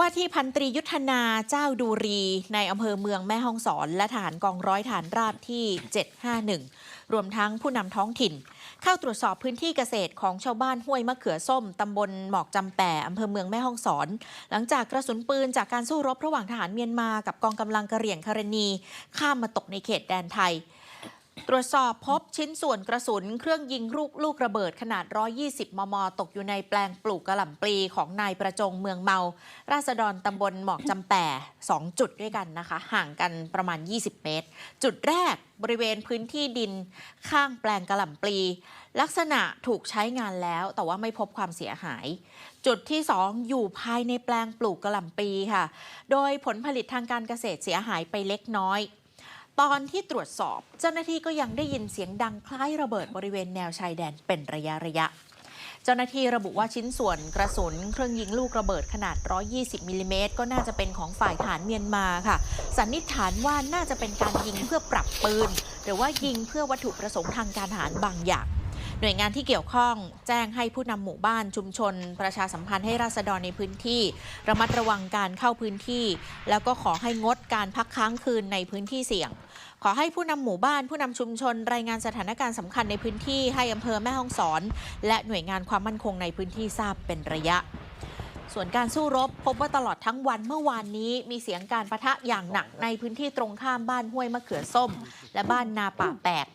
ว่าที่พันตรียุทธนาเจ้าดูรี ในอำเภอเมืองแม่ฮ่องสอน และทหารกองร้อยฐานราบที่ 751 รวมทั้งผู้นำท้องถิ่น เข้าตรวจสอบพื้นที่เกษตรของชาวบ้านห้วยมะเขือส้มตำบลหมอกจำแป่อำเภอเมืองแม่ฮ่องสอน หลังจากกระสุนปืนจากการสู้รบระหว่างทหารเมียนมา กับกองกำลังกะเหรี่ยงคารนีข้ามมาตกในเขตแดนไทย ตรวจสอบพบชิ้นส่วนกระสุน เครื่องยิงลูกลูกระเบิดขนาด 120 มม ตกอยู่ในแปลงปลูกกระหล่ำปลีของนายประจงเมืองเมา ราษฎรตำบลหมอกจำแป่2จุดด้วยกันนะคะ ห่างกันประมาณ 20 เมตร จุดแรกบริเวณพื้นที่ดินข้างแปลงกระหล่ำปลี ลักษณะถูกใช้งานแล้วแต่ว่าไม่พบความเสียหาย จุดที่ 2 อยู่ภายในแปลงปลูกกระหล่ำปลีค่ะ โดยผลผลิตทางการเกษตรเสียหายไปเล็กน้อย ตอนที่ตรวจสอบ เจ้าหน้าที่ก็ยังได้ยินเสียงดังคล้ายระเบิดบริเวณแนวชายแดนเป็นระยะระยะ เจ้าหน้าที่ระบุว่าชิ้นส่วนกระสุน เครื่องยิงลูกระเบิดขนาด 120มิลลิเมตรก็น่าจะเป็นของฝ่ายฐานเมียนมาค่ะ สันนิษฐานว่าน่าจะเป็นการยิงเพื่อปรับปืน หรือว่ายิงเพื่อวัตถุประสงค์ทางการทหารบางอย่าง หน่วยงานที่เกี่ยวข้องแจ้งให้ผู้นำหมู่บ้านชุมชน ประชาสัมพันธ์ให้ราษฎรในพื้นที่ ระมัดระวังการเข้าพื้นที่ แล้วก็ขอให้งดการพักค้างคืนในพื้นที่เสี่ยง ขอให้ผู้นำหมู่บ้านผู้นำชุมชน รายงานสถานการณ์สำคัญในพื้นที่ให้อำเภอแม่ฮ่องสอน และหน่วยงานความมั่นคงในพื้นที่ทราบเป็นระยะส่วนการสู้รบพบว่าตลอดทั้งวันเมื่อวานนี้มีเสียงการประทะอย่างหนักในพื้นที่ตรงข้ามบ้านห้วยมะเขือส้ม และบ้านนาป่าแปก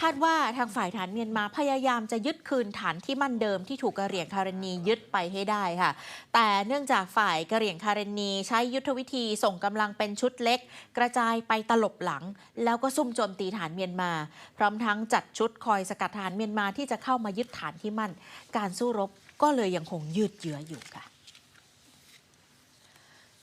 คาดว่าทางฝ่ายฐานเมียนมาพยายามจะยึดคืนฐานที่มั่นเดิมที่ถูกกะเหรี่ยงคารณียึดไปให้ได้ค่ะ แต่เนื่องจากฝ่ายกะเหรี่ยงคารณีใช้ยุทธวิธีส่งกำลังเป็นชุดเล็ก กระจายไปตลบหลัง แล้วก็ซุ่มโจมตีฐานเมียนมา พร้อมทั้งจัดชุดคอยสกัดฐานเมียนมาที่จะเข้ามายึดฐานที่มั่น การสู้รบก็เลยยังคงยืดเยื้ออยู่ค่ะ